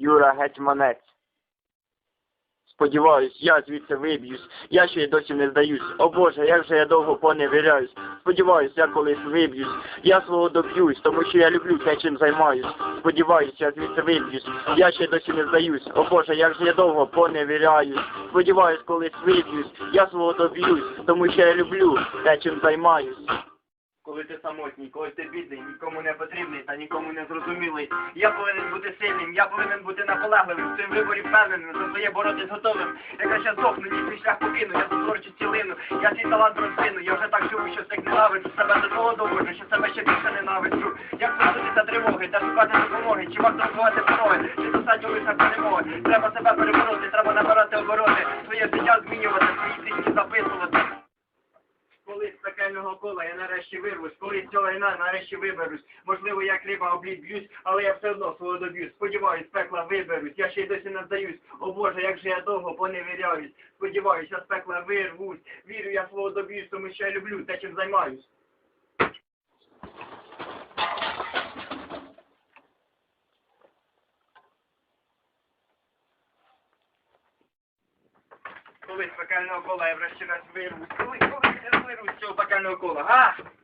Юра Гетьманець. Сподіваюсь, я звідси виб'юсь, я ще й досі не здаюсь. О Боже, як же я довго поневіряюсь. Сподіваюсь, я колись виб'юсь. Я свого доб'юсь, тому що я люблю те, чим займаюсь. Сподіваюсь, я звідси виб'юсь. Я ще й досі не здаюсь. О Боже, як же я довго поневіряюсь. Сподіваюсь, колись виб'юсь. Я свого доб'юсь, тому що я люблю те, чим займаюсь. Коли ти самотній, коли ти бідний, нікому не потрібний та нікому не зрозумілий. Я повинен бути сильним, я повинен бути наполегливим, в своїм виборі впевненим, за своє боротись готовим. Яка ще здохну, ні свій шлях покину, я затворчу цілину, я свій талант розвину, я вже так живу, що так ненавиджу себе до того доводжу, що себе ще більше ненавиджу. Як позбутися тривоги, де шукати допомоги, чи варто рахувати пороги, чи достатньо лише перемоги. Треба себе перебороти, треба набирати обороти, своє життя змінювати, свої з пекельного кола я нарешті вирвусь, колись з цього лайна нарешті виберусь. Можливо, я хліба облід б'юсь, але я все одно свого доб'юсь. Сподіваюсь, пекла виберусь. Я ще й досі не здаюсь. О Боже, як же я довго поневіряюсь. Сподіваюсь, я з пекла вирвусь. Вірю, я свого доб'юсь, тому що я люблю те, чим займаюсь. Колись з пекельного кола я врешті раз вирвусь. Коли, коли я вирвусь з цього пекельного кола, а?